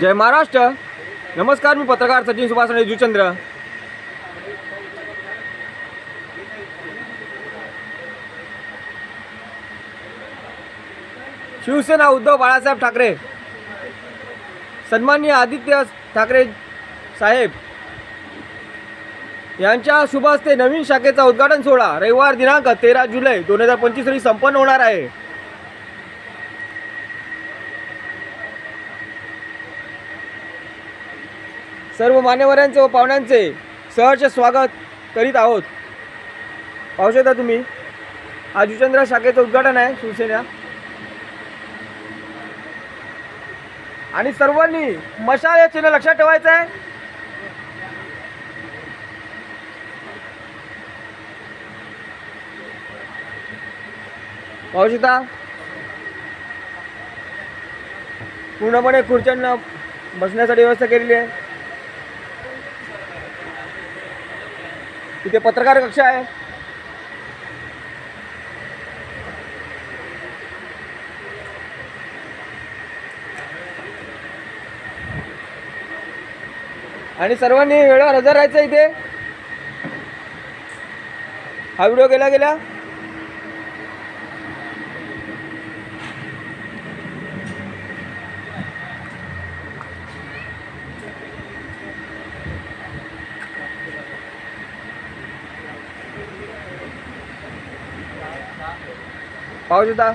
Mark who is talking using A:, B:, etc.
A: जय महाराष्ट्र. नमस्कार मी पत्रकार सचिन सुभाष आणि जुचंद्र. शिवसेना उद्धव बाळासाहेब ठाकरे. सन्माननीय आदित्य ठाकरे साहेब. यांच्या शुभ हस्ते नवीन शाखेचा उद्घाटन सोहळा रविवार दिनांक तेरा जुलै दोन हजार पंचवीस रोजी संपन्न होणार आहे. सर्व मान्यवरांचे व पाहुण्यांचे सहर्ष स्वागत करीत आहोत. पाहू शकता तुम्ही आज जुचंद्र शाखेचं उद्घाटन आहे शिवसेना. आणि सर्वांनी मशाल या चिन्ह लक्षात ठेवायचं आहे. पाहू शकता पूर्णपणे खुर्च्यांना बसण्यासाठी व्यवस्था केलेली आहे. तिथे पत्रकार कक्ष आहे. आणि सर्वांनी वेळेवर हजर राहायचं इथे. हा व्हिडिओ गेला गेला. पावज होता